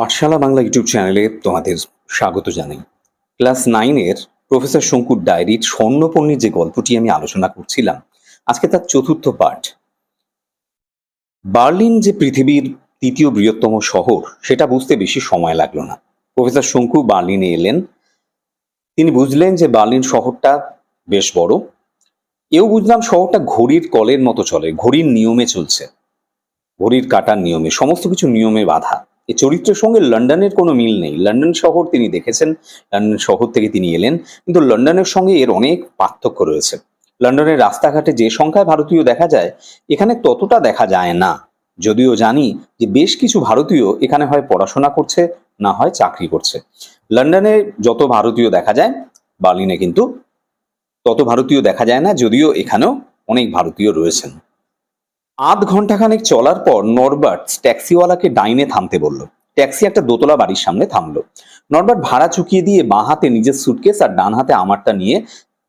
পাঠশালা Bangla YouTube চ্যানেলে তোমাদের স্বাগত জানাই। ক্লাস নাইনের প্রফেসর শঙ্কুর ডায়েরির স্বর্ণপর্ণীর যে গল্পটি আমি আলোচনা করছিলাম, আজকে তার চতুর্থ পাঠ। বার্লিন যে পৃথিবীর তৃতীয় বৃহত্তম শহর, সেটা বুঝতে বেশি সময় লাগল না। প্রফেসর শঙ্কু বার্লিনে এলেন। তিনি বুঝলেন যে বার্লিন শহরটা বেশ বড়। এও বুঝলাম শহরটা ঘড়ির কলের মতো চলে, ঘড়ির নিয়মে চলছে। ঘড়ির কাটার নিয়মে, সমস্ত কিছু নিয়মে বাধা। এই চরিত্রের সঙ্গে লন্ডনের কোনো মিল নেই। লন্ডন শহর তিনি দেখেছেন, লন্ডন শহর থেকে তিনি এলেন, কিন্তু লন্ডনের সঙ্গে এর অনেক পার্থক্য রয়েছে। লন্ডনের রাস্তাঘাটে যে সংখ্যায় ভারতীয় দেখা যায়, এখানে ততটা দেখা যায় না। যদিও জানি যে বেশ কিছু ভারতীয় এখানে হয় পড়াশোনা করছে, না হয় চাকরি করছে। লন্ডনে যত ভারতীয় দেখা যায়, বার্লিনে কিন্তু তত ভারতীয় দেখা যায় না, যদিও এখানেও অনেক ভারতীয় রয়েছেন। আধ ঘন্টাখানেক চলার পর নরবার্ট ট্যাক্সিওয়ালাকে ডাইনে থামতে বলল। ট্যাক্সি একটা দোতলা বাড়ির সামনে থামলো। নরবার্ট ভাড়া চুকিয়ে দিয়ে বাঁ হাতে নিজের সুটকেস আর ডান হাতে আমারটা নিয়ে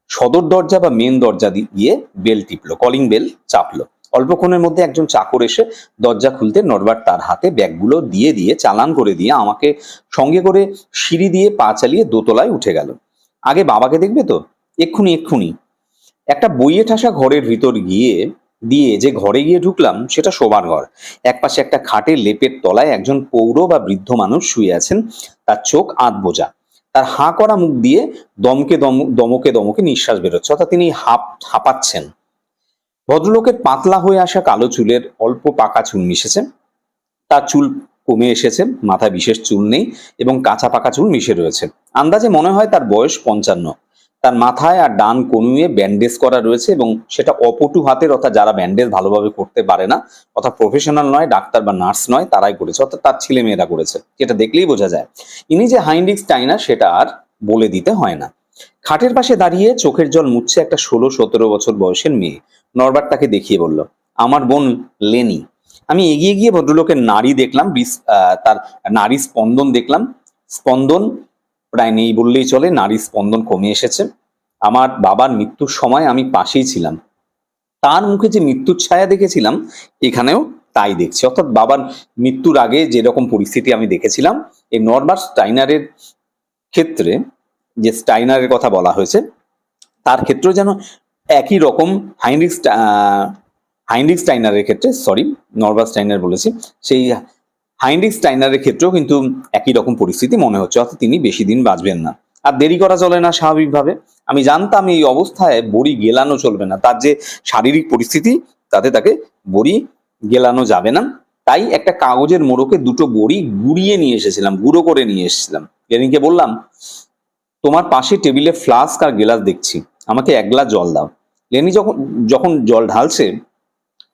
সদর দরজা বা মেন দরজা দিয়ে বেল টিপলো কলিং বেল চাপলো। অল্পক্ষণের মধ্যে একজন চাকর এসে দরজা খুলতে নরবার্ট তার হাতে ব্যাগগুলো দিয়ে দিয়ে চালান করে দিয়ে আমাকে সঙ্গে করে সিঁড়ি দিয়ে পা চালিয়ে দোতলায় উঠে গেল। আগে বাবাকে দেখবে তো? এক্ষুনি এক্ষুনি। একটা বইয়ে ঠাসা ঘরের ভিতর গিয়ে দিয়ে যে ঘরে গিয়ে ঢুকলাম, সেটা শোবার ঘর। একপাশে একটা খাটের লেপের তলায় একজন পৌর বা বৃদ্ধ মানুষ শুয়ে আছেন। তার চোখ আধ বোঝা তার হাঁ করা মুখ দিয়ে দমকে দম, দমকে দমকে নিঃশ্বাস বেরোচ্ছে, অর্থাৎ তিনি হাঁপ, হাঁপাচ্ছেন। ভদ্রলোকের পাতলা হয়ে আসা কালো চুলের অল্প পাকা চুল মিশেছে। তার চুল কমে এসেছে, মাথায় বিশেষ চুল নেই এবং কাঁচা পাকা চুল মিশে রয়েছে। আন্দাজে মনে হয় তার বয়স পঞ্চান্ন। তার মাথায় আর ডান কনুয়ে ব্যান্ডেজ করা রয়েছে এবং সেটা অপটু হাতের, অর্থাৎ যারা ব্যান্ডেজ ভালোভাবে করতে পারে না, অর্থাৎ প্রফেশনাল নয়, ডাক্তার বা নার্স নয়, তারাই করেছে, অর্থাৎ তার ছেলে মেয়েরা করেছে। যেটা দেখলেই বোঝা যায়। ইনি যে হাইন্ডিক্স টাইনার সেটা আর বলে দিতে হয় না। খাটের পাশে দাঁড়িয়ে চোখের জল মুছছে একটা ষোলো সতেরো বছর বয়সের মেয়ে। নরবার তাকে দেখিয়ে বলল, আমার বোন লেনি। আমি এগিয়ে গিয়ে ভদ্রলোকের নারী দেখলাম তার নারী স্পন্দন দেখলাম। স্পন্দন প্রায় নেই বললেই চলে, নারী স্পন্দন কমে এসেছে। আমার বাবার মৃত্যুর সময় আমি পাশেই ছিলাম। তার মুখে যে মৃত্যুর ছায়া দেখেছিলাম, এখানেও তাই দেখছি। অর্থাৎ বাবার মৃত্যুর আগে যেরকম পরিস্থিতি আমি দেখেছিলাম, এই নরবার স্টাইনারের ক্ষেত্রে যে স্টাইনারের কথা বলা হয়েছে, তার ক্ষেত্রেও যেন একই রকম হাইনরিক হাইনরিক স্টাইনারের ক্ষেত্রে, সরি, নরবার স্টাইনার বলেছি, সেই হাইনরিক স্টাইনারের ক্ষেত্রেও কিন্তু একই রকম পরিস্থিতি মনে হচ্ছে, অর্থাৎ তিনি বেশি দিন বাঁচবেন না। আর দেরি করা চলে না স্বাভাবিকভাবে। আমি জানতাম এই অবস্থায় বড়ি গেলানো চলবে না। তার যে শারীরিক পরিস্থিতি, তাতে তাকে বড়ি গেলানো যাবে না। তাই একটা কাগজের মোড়কে দুটো বড়ি গুড়িয়ে নিয়ে এসেছিলাম, গুঁড়ো করে নিয়ে এসেছিলাম। লেনিকে বললাম, তোমার পাশে টেবিলে ফ্লাস্ক আর গেলাস দেখছি, আমাকে এক গ্লাস জল দাও। লেনি যখন যখন জল ঢালছে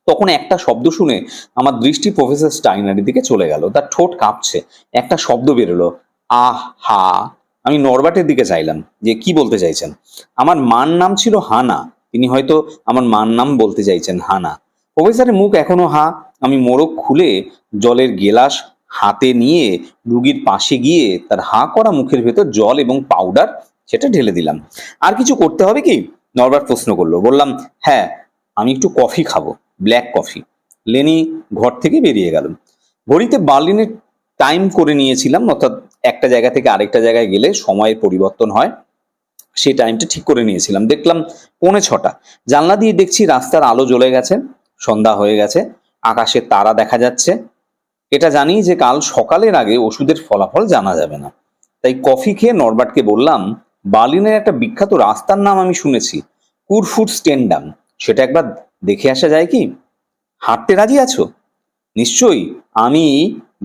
তখন একটা শব্দ শুনে আমার দৃষ্টি প্রফেসর স্টাইনারের দিকে চলে গেল। তার ঠোঁট কাঁপছে। একটা শব্দ বেরোলো। আহ, হা। আমি নরবাটের দিকে চাইলাম যে কি বলতে চাইছেন? আমার মার নাম ছিল হানা। তিনি হয়তো আমার মার নাম বলতে চাইছেন হানা। প্রফেসরের মুখ এখনও হা। আমি মোড়ক খুলে জলের গেলাস হাতে নিয়ে রুগীর পাশে গিয়ে তার হাঁ করা মুখের ভেতর জল এবং পাউডার সেটা ঢেলে দিলাম। আর কিছু করতে হবে কি? নরবার প্রশ্ন করল। বললাম হ্যাঁ আমি একটু কফি খাব। Black coffee. লেনি ঘর থেকে বেরিয়ে গেল। ঘড়িতে বার্লিনের টাইম করে নিয়েছিলাম, অর্থাৎ একটা জায়গা থেকে আরেকটা জায়গায় গেলে সময়ের পরিবর্তন হয়, সেই টাইমটা ঠিক করে নিয়েছিলাম। দেখলাম পৌনে ছটা। জানলা দিয়ে দেখছি রাস্তার আলো জ্বলে গেছে, সন্ধ্যা হয়ে গেছে, আকাশে তারা দেখা যাচ্ছে। এটা জানি যে কাল সকালের আগে ওষুধের ফলাফল জানা যাবে না। তাই কফি খেয়ে নরবার্টকে বললাম, বার্লিনের একটা বিখ্যাত রাস্তার নাম আমি শুনেছি কুরফুট স্টেন্ডাম সেটা একবার দেখে আসা যায় কি? হাঁটতে রাজি আছো? নিশ্চয়ই আমি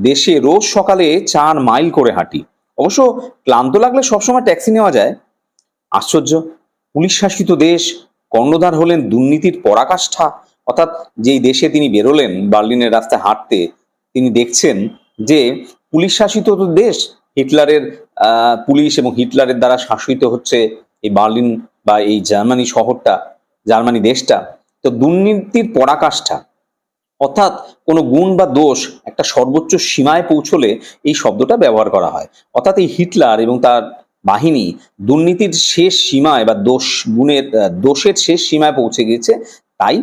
দেশে রোজ সকালে চার মাইল করে হাঁটি। অবশ্য ক্লান্ত লাগলে সবসময় ট্যাক্সি নেওয়া যায়। আশ্চর্য, পুলিশ শাসিত দেশ, কর্ণধার হলেন দুর্নীতির পরাকাষ্ঠা। অর্থাৎ যেই দেশে তিনি বেরোলেন, বার্লিনের রাস্তায় হাঁটতে, তিনি দেখছেন যে পুলিশ শাসিত দেশ হিটলারের পুলিশ এবং হিটলারের দ্বারা শাসিত হচ্ছে এই বার্লিন বা এই জার্মানি শহরটা, জার্মানি দেশটা। তো দুর্নীতির পরাকাষ্ঠা, অর্থাৎ কোনো গুণ বা দোষ একটা সর্বোচ্চ সীমায় পৌঁছলে এই শব্দটা ব্যবহার করা হয়। অর্থাৎ এই হিটলার এবং তার বাহিনী দুর্নীতির শেষ সীমায় বা দোষ গুণের দোষের শেষ সীমায় পৌঁছে গিয়েছে, তাই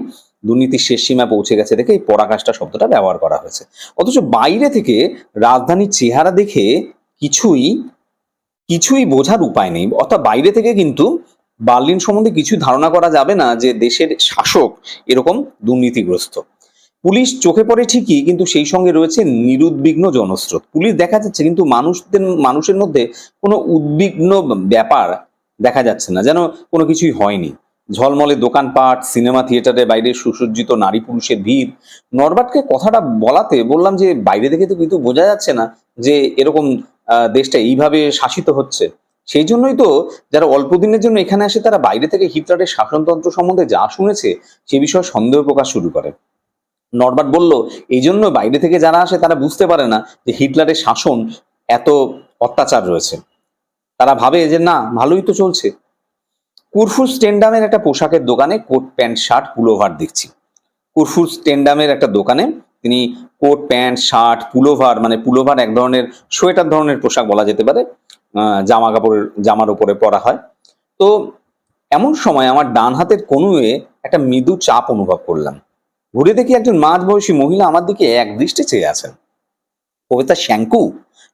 দুর্নীতির শেষ সীমায় পৌঁছে গেছে দেখে এই পরাকাষ্ঠা শব্দটা ব্যবহার করা হয়েছে। অথচ বাইরে থেকে রাজধানীর চেহারা দেখে কিছুই কিছুই বোঝার উপায় নেই। অর্থাৎ বাইরে থেকে কিন্তু বার্লিন সম্বন্ধে কিছু ধারণা করা যাবে না যে দেশের শাসক এরকম দুর্নীতিগ্রস্ত। পুলিশ চোখে পড়ে ঠিকই, কিন্তু সেই সঙ্গে রয়েছে নিরুদ্বিগ্ন জনস্রোত। পুলিশ দেখা যাচ্ছে, কিন্তু মানুষদের, মানুষের মধ্যে কোনো উদ্বিগ্ন ব্যাপার দেখা যাচ্ছে না, যেন কোনো কিছুই হয়নি। ঝলমলে দোকানপাট, সিনেমা থিয়েটারের বাইরে সুসজ্জিত নারী পুরুষের ভিড়। নরবাটকে কথাটা বলাতে বললাম যে, বাইরে থেকে তো কিন্তু বোঝা যাচ্ছে না যে এরকম দেশটা এইভাবে শাসিত হচ্ছে। সেই জন্যই তো যারা অল্প দিনের জন্য এখানে আসে, তারা বাইরে থেকে হিটলারের শাসনতন্ত্র সম্বন্ধে যা শুনেছে, সে বিষয়ে সন্দেহ প্রকাশ শুরু করে। নরবার্ট বলল, এই জন্য বাইরে থেকে যারা আসে, তারা বুঝতে পারে না যে হিটলারের শাসন এত অত্যাচার রয়েছে। তারা ভাবে যে না, ভালোই তো চলছে। কুরফুর স্টেন্ডামের একটা পোশাকের দোকানে কোট, প্যান্ট, শার্ট, পুলোভার দেখছি। কুরফুর স্টেন্ডামের একটা দোকানে তিনি কোট, প্যান্ট, শার্ট, পুলোভার মানে পুলোভার এক ধরনের, সোয়েটার ধরনের পোশাক বলা যেতে পারে। জামা কাপড়ের জামার উপরে পরা হয়। তো এমন সময় আমার ডান হাতের কনুয়ে একটা মৃদু চাপ অনুভব করলাম। ঘুরে দেখি একজন মাঝবয়সী মহিলা আমার দিকে এক দৃষ্টে চেয়ে আছেন। প্রফেসর শ্যাঙ্কু?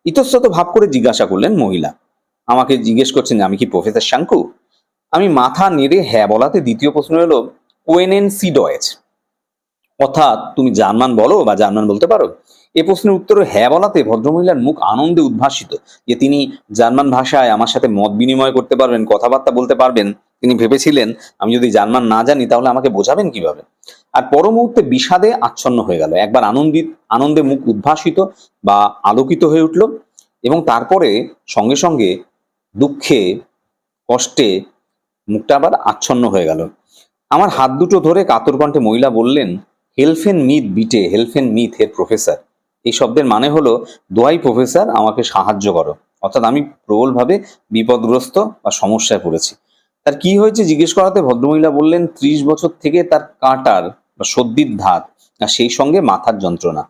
ইতস্তত ভাব করে জিজ্ঞাসা করলেন মহিলা। আমাকে জিজ্ঞেস করছেন আমি কি প্রফেসর শ্যাঙ্কু? আমি মাথা নেড়ে হ্যাঁ বলাতে দ্বিতীয় প্রশ্ন হলো কোয়েনেন সি ডয়েচ অর্থাৎ তুমি জার্মান বলো বা জার্মান বলতে পারো? এ প্রশ্নের উত্তরে হ্যাঁ বলাতে ভদ্রমহিলার মুখ আনন্দে উদ্ভাসিত যে তিনি জার্মান ভাষায় আমার সাথে মত বিনিময় করতে পারবেন, কথাবার্তা বলতে পারবেন। তিনি ভেবেছিলেন, আমি যদি জার্মান না জানি, তাহলে আমাকে বোঝাবেন কীভাবে? আর পর মুহূর্তে বিষাদে আচ্ছন্ন হয়ে গেল। একবার আনন্দিত, আনন্দে মুখ উদ্ভাসিত বা আলোকিত হয়ে উঠল এবং তারপরে সঙ্গে সঙ্গে দুঃখে, কষ্টে মুখটা আবার আচ্ছন্ন হয়ে গেল। আমার হাত দুটো ধরে কাতর কণ্ঠে মহিলা বললেন, হেলফেন মিথ বিটে, হেলফেন মিথ হের প্রফেসর। এই শব্দের মানে হলো, দোয়াই প্রফেসর আমাকে সাহায্য করো। অর্থাৎ আমি প্রবলভাবে বিপদগ্রস্ত বা সমস্যায় পড়েছি। তার কি হয়েছে জিজ্ঞেস করাতে ভদ্রমহিলা বললেন, ত্রিশ বছর থেকে তার কাঁটার বা সর্দির ধাত আর সেই সঙ্গে মাথার যন্ত্রণা।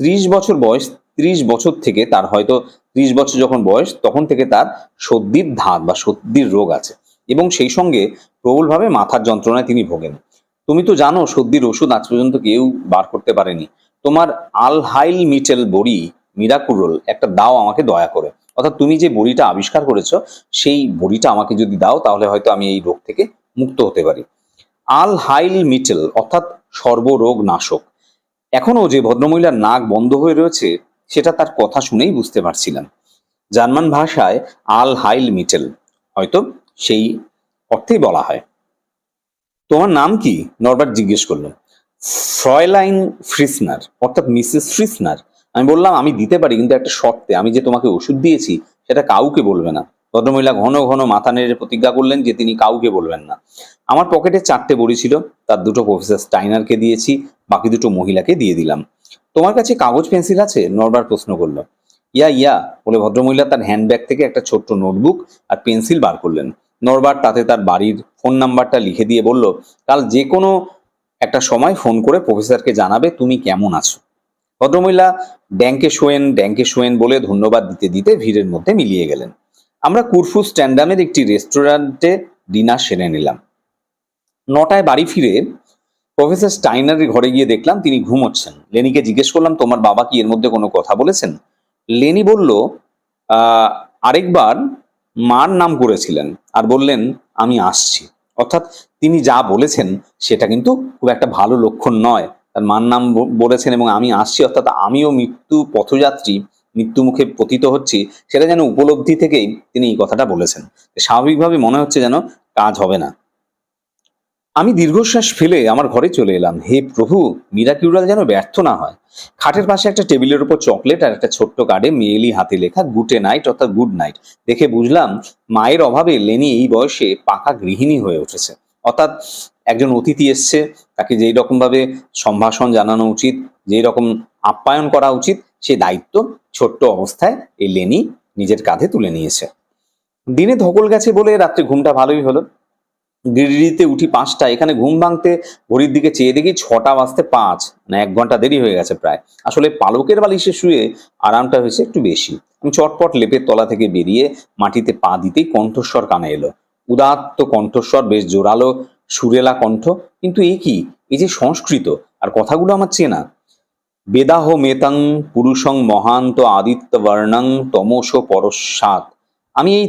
ত্রিশ বছর বয়স, ত্রিশ বছর থেকে তার হয়তো, ত্রিশ বছর যখন বয়স, তখন থেকে তার সর্দির ধাত বা সর্দির রোগ আছে এবং সেই সঙ্গে প্রবলভাবে মাথার যন্ত্রণায় তিনি ভোগেন। তুমি তো জানো, সর্দির ওষুধ আজ পর্যন্ত কেউ বার করতে পারেনি। তোমার আলহাইল মিটেল বড়ি মিরাকুরল একটা দাও আমাকে, দয়া করে। অর্থাৎ তুমি যে বড়িটা আবিষ্কার করেছ, সেই বড়িটা আমাকে যদি দাও, তাহলে হয়তো আমি এই রোগ থেকে মুক্ত হতে পারি। আল হাইল মিটেল অর্থাৎ সর্বরোগ নাশক। এখনও যে ভদ্রমহিলার নাক বন্ধ হয়ে রয়েছে, সেটা তার কথা শুনেই বুঝতে পারছিলাম। জার্মান ভাষায় আল হাইল মিটেল হয়তো সেই অর্থেই বলা হয়। তোমার নাম কি? নরবার্ট জিজ্ঞেস করল ফ্রয়লাইন ফ্রিসনার অর্থাৎ মিসেস ফ্রিসনার আমি বললাম, আমি দিতে পারি, কিন্তু একটা শর্তে। আমি যে তোমাকে ওষুধ দিয়েছি, সেটা কাউকে বলবে না। ভদ্রমহিলা ঘন ঘন মাথা নেড়ে প্রতিজ্ঞা করলেন যে তিনি কাউকে বলবেন না। আমার পকেটে চারটে বড়ি ছিল, তার দুটো প্রফেসর স্টাইনারকে দিয়েছি, বাকি দুটো মহিলাকে দিয়ে দিলাম। তোমার কাছে কাগজ, পেন্সিল আছে? নরবার প্রশ্ন করল। ইয়া ইয়া, বলে ভদ্রমহিলা তার হ্যান্ডব্যাগ থেকে একটা ছোট্ট নোটবুক আর পেন্সিল বার করলেন। নরবার তাতে তার বাড়ির ফোন নাম্বারটা লিখে দিয়ে বলল, কাল যে কোনো একটা সময় ফোন করে প্রফেসরকে জানাবে তুমি কেমন আছো। ভদ্রমহিলা, ব্যাংকে শোয়েন ব্যাংকে শোয়েন বলে ধন্যবাদ দিতে দিতে ভিড়ের মধ্যে মিলিয়ে গেলেন। আমরা কুরফু স্ট্যান্ডামের একটি রেস্টুরেন্টে ডিনার সেরে নিলাম। নটায় বাড়ি ফিরে প্রফেসর স্টাইনারের ঘরে গিয়ে দেখলাম তিনি ঘুমোচ্ছেন। লেনিকে জিজ্ঞেস করলাম, তোমার বাবা কি এর মধ্যে কোনো কথা বলেছেন? লেনি বলল আরেকবার মার নাম করেছিলেন। আর বললেন, আমি আসছি। অর্থাৎ তিনি যা বলেছেন সেটা কিন্তু খুব একটা ভালো লক্ষণ নয়। তার মার নাম বলেছেন এবং আমি আসছি, অর্থাৎ আমিও মৃত্যু পথযাত্রী মৃত্যু মুখে পতিত হচ্ছি, সেটা যেন উপলব্ধি থেকেই তিনি এই কথাটা বলেছেন। স্বাভাবিকভাবে মনে হচ্ছে যেন কাজ হবে না। আমি দীর্ঘশ্বাস ফেলে আমার ঘরে চলে এলাম। হে প্রভু মিরাকিউরাল যেন ব্যর্থ না হয়। খাটের পাশে একটা টেবিলের উপর চকলেট আর একটা ছোট্ট কার্ডে মেয়েলি হাতে লেখা গুটে নাইট অর্থাৎ গুড নাইট দেখে বুঝলাম, মায়ের অভাবে লেনি এই বয়সে পাকা গৃহিণী হয়ে উঠেছে। অর্থাৎ একজন অতিথি এসছে, তাকে যেই রকম ভাবে সম্ভাষণ জানানো উচিত, যেই রকম আপ্যায়ন করা উচিত, সে দায়িত্ব ছোট্ট অবস্থায় এই লেনি নিজের কাঁধে তুলে নিয়েছে। দিনে ধকল গেছে বলে রাত্রে ঘুমটা ভালোই হলো। ডিডিতে উঠি পাঁচটা এখানে ঘুম ভাঙতে ঘড়ির দিকে চেয়ে দেখি ছটা বাজতে পাঁচ মানে এক ঘণ্টা দেরি হয়ে গেছে প্রায়। আসলে পালকের বালিশে শুয়ে আরামটা হয়েছে একটু বেশি। আমি চটপট লেপের তলা থেকে বেরিয়ে মাটিতে পা দিতেই কণ্ঠস্বর কানে এলো। উদাত্ত কণ্ঠস্বর, বেশ জোরালো, সুরেলা কণ্ঠ। কিন্তু এ কি? এই যে সংস্কৃত, আর কথাগুলো আমার চেনা বেদাহ মেতং পুরুষং মহান্ত আদিত্য বর্ণং তমস পরস্বাত আমি এই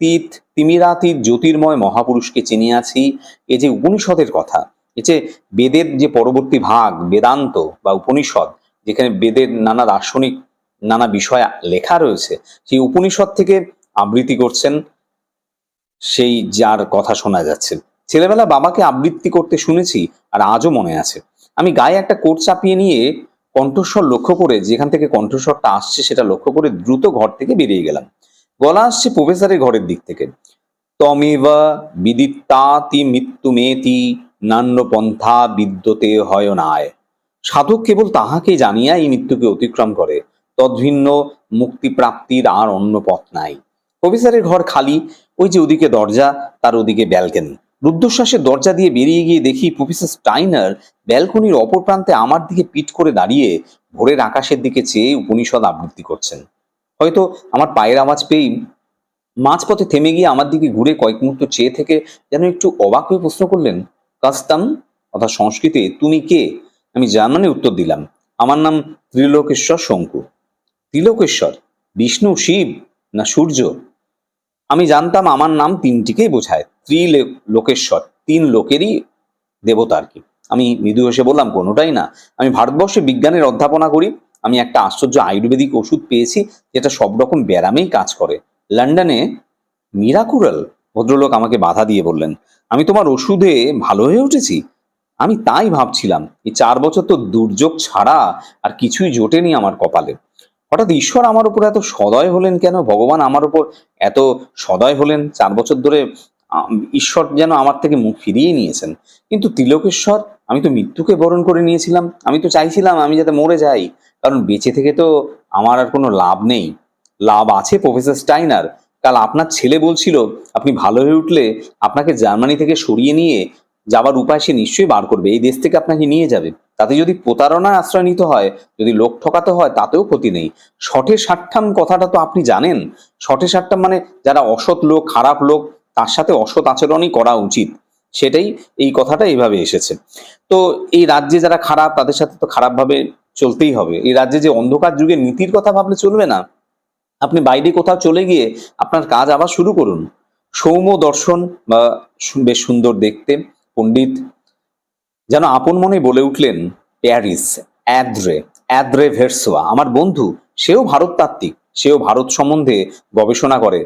তিমিরিতীত তিমিরাতীত জ্যোতির্ময় মহাপুরুষকে চিনি আছি এ যে উপনিষদের কথা, এ যে বেদের যে পরবর্তী ভাগ, বেদান্ত বা উপনিষদ, যেখানে বেদের নানা দার্শনিক নানা বিষয় লেখা রয়েছে, সেই উপনিষদ থেকে আবৃত্তি করছেন, সেই যার কথা শোনা যাচ্ছে। ছেলেবেলা বাবাকে আবৃত্তি করতে শুনেছি আর আজও মনে আছে। আমি গায়ে একটা কোট চাপিয়ে নিয়ে কণ্ঠস্বর লক্ষ্য করে, যেখান থেকে কণ্ঠস্বরটা আসছে সেটা লক্ষ্য করে দ্রুত ঘর থেকে বেরিয়ে গেলাম। গলা আসছে প্রফেসরের ঘরের দিক থেকে। তমেব বিদিত্তাতি মৃত্যুমেতি নান্য পন্থা বিদ্যতে হয় নায় সাধক কেবল তাহাকে জানিয়া এই মৃত্যুকে অতিক্রম করে, তদ্ভিন্ন মুক্তি প্রাপ্তির আর অন্য পথ নাই। প্রফেসরের ঘর খালি, ওই যে ওদিকে দরজা, তার ওদিকে ব্যালকনি। রুদ্ধশ্বাসের দরজা দিয়ে বেরিয়ে গিয়ে দেখি প্রফেসর স্টাইনার ব্যালকনির অপর প্রান্তে আমার দিকে পিঠ করে দাঁড়িয়ে ভোরের আকাশের দিকে চেয়ে উপনিষদ আবৃত্তি করছেন। হয়তো আমার পায়ের আওয়াজ পেয়েই মাঝপথে থেমে গিয়ে আমার দিকে ঘুরে কয়েক মুহূর্ত চেয়ে থেকে যেন একটু অবাক হয়ে প্রশ্ন করলেন কাস্তাম অর্থাৎ সংস্কৃতে তুমি কে? আমি জার্মানি উত্তর দিলাম, আমার নাম ত্রিলোকেশ্বর শঙ্কু। ত্রিলোকেশ্বর? বিষ্ণু, শিব, না সূর্য? আমি জানতাম আমার নাম তিনটিকেই বোঝায়, ত্রিলোকেশ্বর, তিন লোকেরই দেবতা আর কি। আমি মৃদু হেসে বললাম, কোনোটাই না। আমি ভারতবর্ষে বিজ্ঞানের অধ্যাপনা করি আমি একটা আশ্চর্য আয়ুর্বেদিক ওষুধ পেয়েছি, যেটা সব রকম ব্যারামেই কাজ করে। লন্ডনে মিরাকুরাল ভদ্রলোক আমাকে বাধা দিয়ে বললেন, আমি তোমার ওষুধে ভালো হয়ে উঠেছি? আমি তাই ভাবছিলাম, এই চার বছর তো দুর্যোগ ছাড়া আর কিছুই জোটেনি আমার কপালে। হঠাৎ ঈশ্বর আমার উপর এত সদয় হলেন কেন? ভগবান আমার উপর এত সদয় হলেন? চার বছর ধরে ঈশ্বর যেন আমার থেকে মুখ ফিরিয়ে নিয়েছেন। কিন্তু তিলকেশ্বর আমি তো মৃত্যুকে বরণ করে নিয়েছিলাম। আমি তো চাইছিলাম আমি যাতে মরে যাই। কারণ বেঁচে থেকে তো আমার আর কোনো লাভ নেই। লাভ আছে প্রফেসর স্টাইনার। কাল আপনার ছেলে বলছিল, আপনি ভালো হয়ে উঠলে আপনাকে জার্মানি থেকে সরিয়ে নিয়ে যাবার উপায় সে নিশ্চয়ই বার করবে। এই দেশ থেকে আপনাকে নিয়ে যাবে। তাতে যদি প্রতারণার আশ্রয় নিতে হয়, যদি লোক ঠকাতে হয়, তাতেও ক্ষতি নেই। শঠে সাট্টাম কথাটা তো আপনি জানেন। শঠে সাট্টাম মানে যারা অসৎ লোক, খারাপ লোক তার সাথে অসৎ আচরণই করা উচিত। সেটাই এই কথাটা এইভাবে এসেছে। তো এই রাজ্যে যারা খারাপ, তাদের সাথে তো খারাপভাবে চলতেই হবে। এই রাজ্যে যে অন্ধকার যুগে নীতির কথা ভাবলে চলবে না, আপনি বাইরে কোথাও চলে গিয়ে আপনার কাজ আবার শুরু করুন। সৌম্য দর্শন বা বেশ সুন্দর দেখতে। পণ্ডিত যেন আপন মনে বলে উঠলেন, প্যারিস, অ্যাদ্রে অ্যাদ্রে ভেরসোয়া, আমার বন্ধু, সেও ভারততাত্ত্বিক, সেও ভারত সম্বন্ধে গবেষণা করে।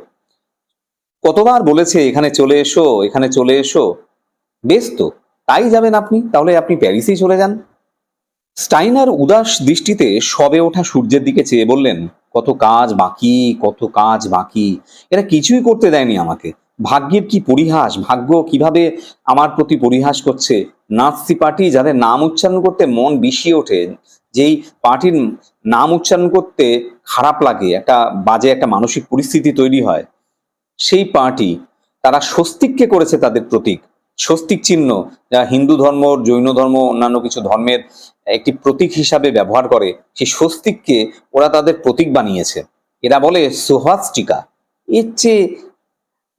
কতবার বলেছে, এখানে চলে এসো, এখানে চলে এসো বেশ তো, তাই যাবেন আপনি, তাহলে আপনি প্যারিসেই চলে যান। স্টাইনার উদাস দৃষ্টিতে সবে ওঠা সূর্যের দিকে চেয়ে বললেন, কত কাজ বাকি, কত কাজ বাকি। এরা কিছুই করতে দেয়নি আমাকে। ভাগ্যের কি পরিহাস, ভাগ্য কীভাবে আমার প্রতি পরিহাস করছে? নাৎসি পার্টি যাদের নাম উচ্চারণ করতে মন বিষিয়ে ওঠে, যেই পার্টির নাম উচ্চারণ করতে খারাপ লাগে, একটা বাজে একটা মানসিক পরিস্থিতি তৈরি হয়। সেই পার্টি তারা স্বস্তিককে করেছে তাদের প্রতীক। স্বস্তিক চিহ্ন যা হিন্দু ধর্ম, জৈন ধর্ম, অন্যান্য কিছু ধর্মের একটি প্রতীক হিসাবে ব্যবহার করে, সেই স্বস্তিককে ওরা তাদের প্রতীক বানিয়েছে। এরা বলে সোহাস্টিকা এর চেয়ে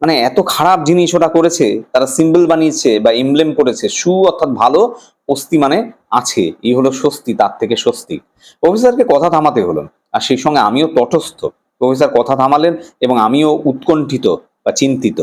মানে এত খারাপ জিনিস ওটা করেছে, তারা সিম্বল বানিয়েছে বা এমব্লেম করেছে, সু অর্থাৎ ভালো অস্তি মানে আছে, এই হলো স্বস্তি, তার থেকে স্বস্তি। প্রফেসরকে কথা থামাতে হলো আর সেই সঙ্গে আমিও তটস্থ। প্রফেসর কথা থামালেন এবং আমিও উৎকণ্ঠিত বা চিন্তিত।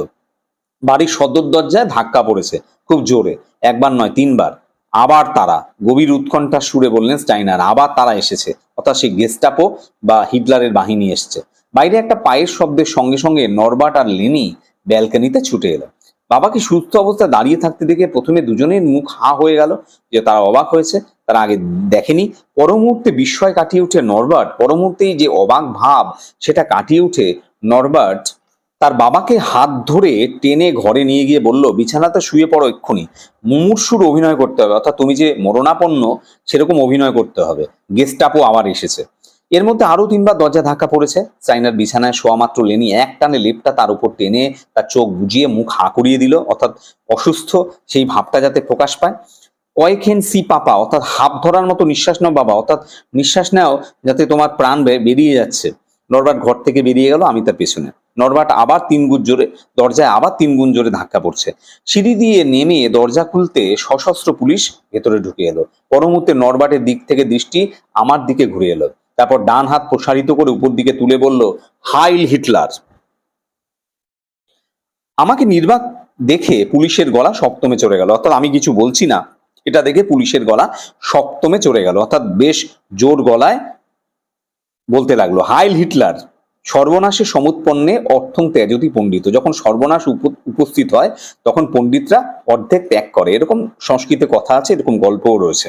বাড়ির সদর দরজায় ধাক্কা পড়েছে, খুব জোরে, একবার নয়, তিনবার। আবার তারা, গভীর উৎকণ্ঠার সুরে বললেন, স্টাইনার, আবার তারা এসেছে। অর্থাৎ সেই গেস্টাপো বা হিটলারের বাহিনী এসছে। বাইরে একটা পায়ের শব্দের সঙ্গে সঙ্গে নরবাট আর লেনি ব্যালকানিতে ছুটে এলো বাবাকে সুস্থ অবস্থায় দাঁড়িয়ে থাকতে দেখে প্রথমে দুজনের মুখ হা হয়ে গেল যে তারা অবাক হয়েছে, তারা আগে দেখেনি। পর মুহূর্তে বিস্ময় কাটিয়ে উঠে নরবার্ট, পর মুহূর্তেই যে অবাক ভাব সেটা কাটিয়ে উঠে নরবার্ট তার বাবাকে হাত ধরে টেনে ঘরে নিয়ে গিয়ে বলল, বিছানাতে শুয়ে পড়ো এক্ষুনি। মুমূর্ষুর অভিনয় করতে হবে, অর্থাৎ তুমি যে মরণাপন্ন সেরকম অভিনয় করতে হবে। গেস্টাপো আবার এসেছে। এর মধ্যে আরও তিনবার দরজা ধাক্কা পড়েছে। চাইনার বিছানায় শোয়া মাত্র লেনি এক টানে লেপটা তার উপর টেনে তার চোখ বুজিয়ে মুখ হা করিয়ে দিল, অর্থাৎ অসুস্থ সেই ভাবটা যাতে প্রকাশ পায়। কয়েকহেন সি পাপা, অর্থাৎ হাফ ধরার মতো নিঃশ্বাস নাও বাবা, অর্থাৎ নিঃশ্বাস নাও যাতে তোমার প্রাণ বেরিয়ে যাচ্ছে। নরবার্ট ঘর থেকে বেরিয়ে গেল, আমি তার পেছনে। নরবাট আবার তিন গুণ জোরে দরজায় আবার তিন গুণ জোরে ধাক্কা পড়ছে। সিঁড়ি দিয়ে নেমে দরজা খুলতে সশস্ত্র পুলিশ ভেতরে ঢুকে এলো। পরমুহূর্তে নরবাটের দিক থেকে দৃষ্টি আমার দিকে ঘুরে এলো। তারপর ডান হাত প্রসারিত করে উপর দিকে তুলে বলল, হাইল হিটলার। আমাকে নির্বাক দেখে পুলিশের গলা সপ্তমে চড়ে গেল। অর্থাৎ আমি কিছু বলছি না, এটা দেখে পুলিশের গলা সপ্তমে চড়ে গেল। অর্থাৎ বেশ জোর গলায় বলতে লাগল, হাইল হিটলার সর্বনাশের সমুৎপন্নে অর্থং ত্যাজতি পণ্ডিত। যখন সর্বনাশ উপস্থিত হয়, তখন পণ্ডিতরা অর্ধেক ত্যাগ করে। এরকম সংস্কৃতে কথা আছে, এরকম গল্পও রয়েছে।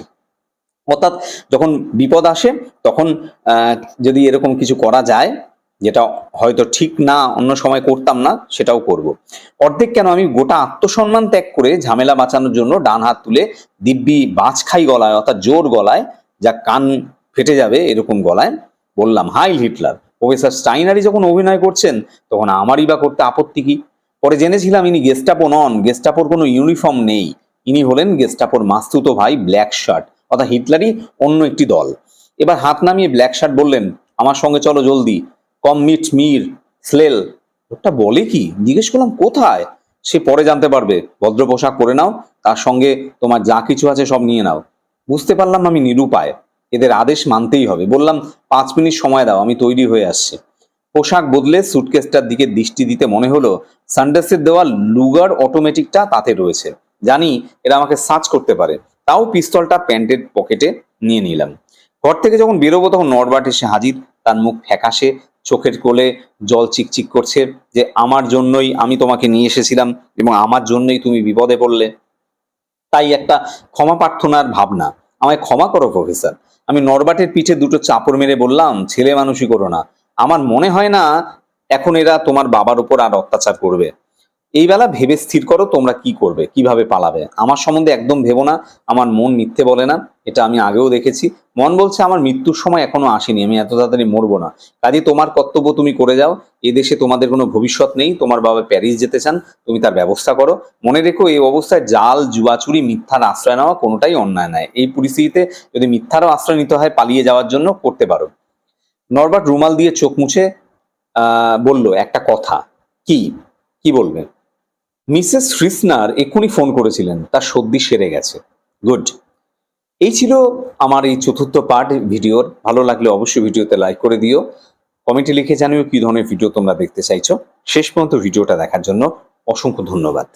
অর্থাৎ যখন বিপদ আসে, তখন যদি এরকম কিছু করা যায়, যেটা হয়তো ঠিক না, অন্য সময় করতাম না, সেটাও করব। অর্ধেক কেন আমি গোটা আত্মসম্মান ত্যাগ করে ঝামেলা বাঁচানোর জন্য ডান হাত তুলে দিব্যি বাজ খাই গলায়, অর্থাৎ জোর গলায়, যা কান ফেটে যাবে এরকম গলায়, বললাম হাইল হিটলার, প্রফেসর স্টাইনারি যখন অভিনয় করছেন, তখন আমারই বা করতে আপত্তি কি? পরে জেনেছিলাম ইনি গেস্টাপো নন, গেস্টাপোর কোনো ইউনিফর্ম নেই। ইনি হলেন গেস্টাপোর মাস্তুতো ভাই ব্ল্যাক শার্ট। অর্থাৎ হিটলারই অন্য একটি দল। এবার হাত নামিয়ে ব্ল্যাক শার্ট বললেন, আমার সঙ্গে চলো জলদি। কম মিট, মির, স্লেল। ওটা বলে কি? জিজ্ঞেস করলাম, কোথায়? সে পরে জানতে পারবে। ভদ্র পোশাক পরে নাও। তার সঙ্গে তোমার যা কিছু আছে সব নিয়ে নাও। বুঝতে পারলাম আমি নিরুপায়। এদের আদেশ মানতেই হবে। বললাম, পাঁচ মিনিট সময় দাও, আমি তৈরি হয়ে আসছি। পোশাক বদলে সুটকেসটার দিকে দৃষ্টি দিতে মনে হলো সানডেসের দেওয়া লুগার অটোমেটিকটা তাতে রয়েছে। জানি এরা আমাকে সার্চ করতে পারে। তাও পিস্তলটা প্যান্টের পকেটে নিয়ে নিলাম। ঘর থেকে যখন বেরোবো তখন নরবাট এসে হাজির। তার মুখ ফ্যাকাশে, চোখের কোলে জল চিকচিক করছে যে আমার জন্যই আমি তোমাকে নিয়ে এসেছিলাম এবং আমার জন্যই তুমি বিপদে পড়লে। তাই একটা ক্ষমা প্রার্থনার ভাবনা। আমায় ক্ষমা করো, প্রফেসর। আমি নরবাটের পিঠে দুটো চাপড় মেরে বললাম, ছেলে মানুষই করো না। আমার মনে হয় না এখন এরা তোমার বাবার উপর আর অত্যাচার করবে। এই বেলা ভেবে স্থির করো তোমরা কি করবে কীভাবে পালাবে। আমার সম্বন্ধে একদম ভেবো না আমার মন মিথ্যে বলে না এটা আমি আগেও দেখেছি। মন বলছে আমার মৃত্যুর সময় এখনও আসেনি আমি এত তাড়াতাড়ি মরবো না। কাজে তোমার কর্তব্য তুমি করে যাও এদেশে তোমাদের কোনো ভবিষ্যৎ নেই তোমার বাবা প্যারিস যেতে চান তুমি তার ব্যবস্থা করো। মনে রেখো এই অবস্থায় জাল জুয়াচুরি মিথ্যার আশ্রয় নেওয়া কোনোটাই অন্যায় নয়। এই পরিস্থিতিতে যদি মিথ্যারও আশ্রয় নিতে হয় পালিয়ে যাওয়ার জন্য করতে পারো। নরবার্ট রুমাল দিয়ে চোখ মুছে আহ, বলল একটা কথা। কি? কি বলবে? মিসেস ফ্রিসনার এক্ষুনি ফোন করেছিলেন তার সর্দি সেরে গেছে। গুড। এই ছিল আমার এই চতুর্থ পার্ট ভিডিওর। ভালো লাগলে অবশ্যই ভিডিওতে লাইক করে দিও। কমেন্টে লিখে জানিও কি ধরনের ভিডিও তোমরা দেখতে চাইছো। শেষ পর্যন্ত ভিডিওটা দেখার জন্য অসংখ্য ধন্যবাদ।